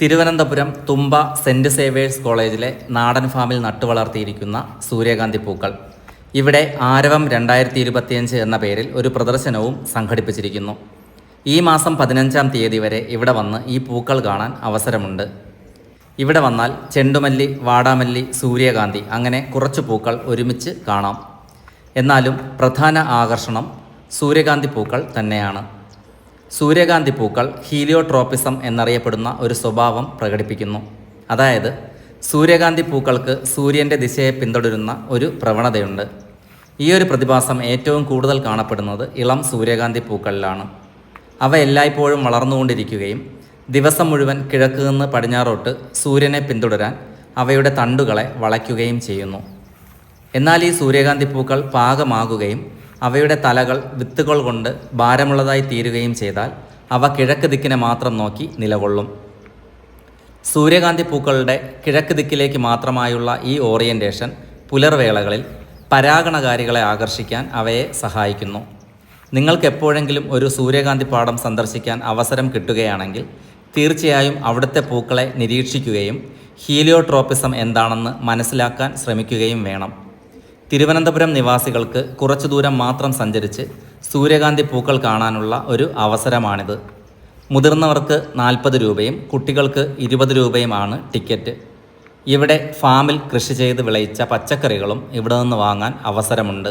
തിരുവനന്തപുരം തുമ്പ saint Xavier's കോളേജിലെ നാടൻ ഫാമിൽ നട്ടുവളർത്തിയിരിക്കുന്ന സൂര്യകാന്തി പൂക്കൾ. ഇവിടെ ആരവം രണ്ടായിരത്തി ഇരുപത്തിയഞ്ച് എന്ന പേരിൽ ഒരു പ്രദർശനവും സംഘടിപ്പിച്ചിരിക്കുന്നു. ഈ മാസം പതിനഞ്ചാം തീയതി വരെ ഇവിടെ വന്ന് ഈ പൂക്കൾ കാണാൻ അവസരമുണ്ട്. ഇവിടെ വന്നാൽ ചെണ്ടുമല്ലി വാടാമല്ലി സൂര്യകാന്തി അങ്ങനെ കുറച്ച് പൂക്കൾ ഒരുമിച്ച് കാണാം. എന്നാലും പ്രധാന ആകർഷണം സൂര്യകാന്തി പൂക്കൾ തന്നെയാണ്. സൂര്യകാന്തി പൂക്കൾ ഹീലിയോട്രോപ്പിസം എന്നറിയപ്പെടുന്ന ഒരു സ്വഭാവം പ്രകടിപ്പിക്കുന്നു. അതായത് സൂര്യകാന്തി പൂക്കൾക്ക് സൂര്യന്റെ ദിശയെ പിന്തുടരുന്ന ഒരു പ്രവണതയുണ്ട്. ഈ ഒരു പ്രതിഭാസം ഏറ്റവും കൂടുതൽ കാണപ്പെടുന്നത് ഇളം സൂര്യകാന്തി പൂക്കളിലാണ്. അവ എല്ലായ്പ്പോഴും വളർന്നുകൊണ്ടിരിക്കുകയും ദിവസം മുഴുവൻ കിഴക്ക് നിന്ന് പടിഞ്ഞാറോട്ട് സൂര്യനെ പിന്തുടരാൻ അവയുടെ തണ്ടുകളെ വളയ്ക്കുകയും ചെയ്യുന്നു. എന്നാൽ ഈ സൂര്യകാന്തി പൂക്കൾ പാകമാകുകയും അവയുടെ തലകൾ വിത്തുകൾ കൊണ്ട് ഭാരമുള്ളതായി തീരുകയും ചെയ്താൽ അവ കിഴക്ക് ദിക്കിനെ മാത്രം നോക്കി നിലകൊള്ളും. സൂര്യകാന്തി പൂക്കളുടെ കിഴക്ക് ദിക്കിലേക്ക് മാത്രമായുള്ള ഈ ഓറിയന്റേഷൻ പുലർവേളകളിൽ പരാഗണകാരികളെ ആകർഷിക്കാൻ അവയെ സഹായിക്കുന്നു. നിങ്ങൾക്ക് എപ്പോഴെങ്കിലും ഒരു സൂര്യകാന്തി പാടം സന്ദർശിക്കാൻ അവസരം കിട്ടുകയാണെങ്കിൽ തീർച്ചയായും അവിടുത്തെ പൂക്കളെ നിരീക്ഷിക്കുകയും ഹീലിയോട്രോപ്പിസം എന്താണെന്ന് മനസ്സിലാക്കാൻ ശ്രമിക്കുകയും വേണം. തിരുവനന്തപുരം നിവാസികൾക്ക് കുറച്ചു ദൂരം മാത്രം സഞ്ചരിച്ച് സൂര്യകാന്തി പൂക്കൾ കാണാനുള്ള ഒരു അവസരമാണിത്. മുതിർന്നവർക്ക് നാൽപ്പത് രൂപയും കുട്ടികൾക്ക് ഇരുപത് രൂപയുമാണ് ടിക്കറ്റ്. ഇവിടെ ഫാമിൽ കൃഷി ചെയ്ത് വിളയിച്ച പച്ചക്കറികളും ഇവിടെ നിന്ന് വാങ്ങാൻ അവസരമുണ്ട്.